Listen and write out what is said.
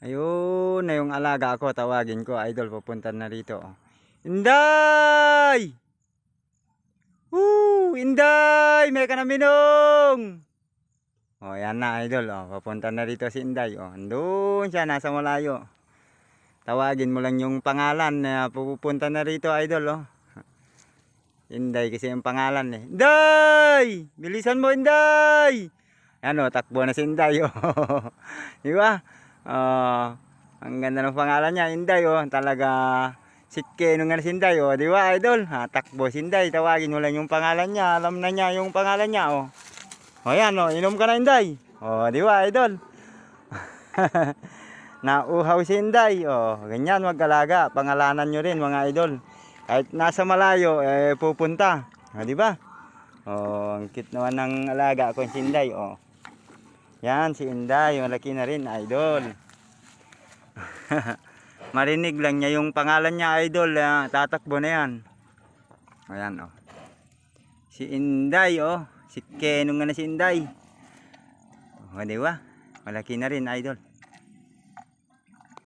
Ayun na yung alaga ko, tawagin ko, idol, pupunta na rito. Inday! Woo! Inday! May ka na minong! Oh, yan na, idol. Oh, papunta na rito si Inday. Oh, andun siya, nasa malayo. Tawagin mo lang yung pangalan na pupunta na rito, idol. Oh. Inday kasi yung pangalan eh. Inday! Bilisan mo, Inday! Ano, takbo na si Inday. Oh. Di? Oh, ang ganda ng pangalan niya, Inday. Oh. Talaga sitke nung nga si Inday. Oh. Di ba, idol? Ha, takbo si Inday. Tawagin mo lang yung pangalan niya. Alam na niya yung pangalan niya. Oh. O yan, oh, inom ka na, Inday. O, di ba, idol? Nauhaw si Inday. O, ganyan, mag-alaga. Pangalanan nyo rin, mga idol. Kahit nasa malayo, eh, pupunta. O, di ba? O, ang cute naman ng alaga ko si Inday. Yan, si Inday. Malaki na rin, idol. Marinig lang niya yung pangalan niya, idol. ah, tatakbo na yan. O, yan, o. Si Inday, oh. Si Kenong nga na si Inday. O, di ba? Malaki na rin, idol.